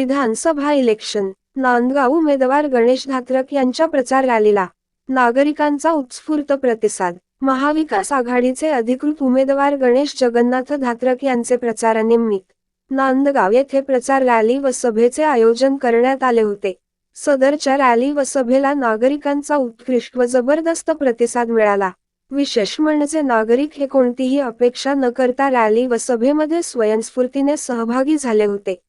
विधानसभा election. Nandgaon उमेदवार गणेश धात्रक यांच्या प्रचार रॅलीला. नागरिकांचा उत्स्फूर्त प्रतिसाद. महाविकास आघाडीचे अधिकृत उमेदवार गणेश जगन्नाथ धात्रक यांचे प्रचारानिमित्त नांदगाव येथे प्रचार रॅली व सभेचे आयोजन करण्यात आले होते. सदरच्या रॅली व सभेला नागरिकांचा उत्कृष्ट व जबरदस्त प्रतिसाद मिळाला. विशेष म्हणजे नागरिक हे कोणतीही अपेक्षा न करता रॅली व सभेमध्ये स्वयंस्फूर्तीने सहभागी झाले होते.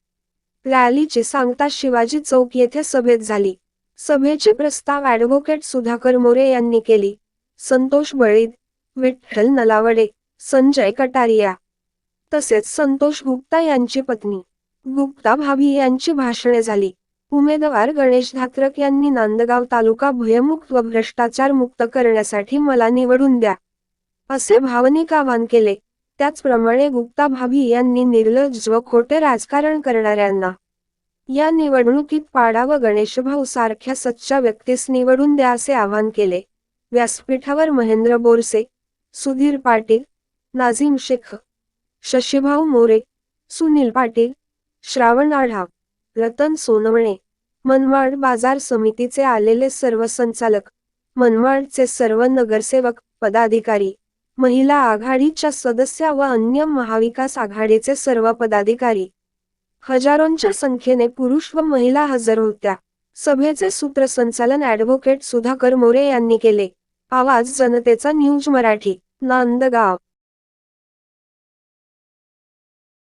रॅलीची सांगता शिवाजी चौक येथे सभेत झाली. सभेचे प्रस्ताव ॲडव्होकेट सुधाकर मोरे यांनी केली. संतोष बळीद विठ्ठल नलावडे संजय कटारिया. तसेच संतोष गुप्ता यांची पत्नी. गुप्ता भाभी यांची भाषणे झाली. उमेदवार गणेश धात्रक यांनी नांदगाव तालुका भयमुक्त व भ्रष्टाचार मुक्त करण्यासाठी मला निवडून द्या. असे भावनिक आवाहन केले. त्याचप्रमाणे गुप्ता भाभी यांनी निर्लज्ज व खोटे राजकारण करणाऱ्यांना या निवडणुकीत पाडा व गणेशभाऊ सारख्या सच्च्या व्यक्तीस निवडून द्या असे आवाहन केले. व्यासपीठावर महेंद्र बोरसे सुधीर पाटील नाझीम शेख शशीभाऊ मोरे सुनील पाटील श्रावण आढाव रतन सोनवणे मनमाड बाजार समितीचे आलेले सर्व संचालक मनमाडचे सर्व नगरसेवक पदाधिकारी महिला आघाडीच्या सदस्या व अन्य महाविकास आघाडीचे सर्व पदाधिकारी. हजारोंच्या संख्येने पुरुष व महिला हजर होत्या. सभेचे सूत्रसंचालन ॲडव्होकेट सुधाकर मोरे यांनी केले. आवाज जनतेचा न्यूज मराठी नांदगाव.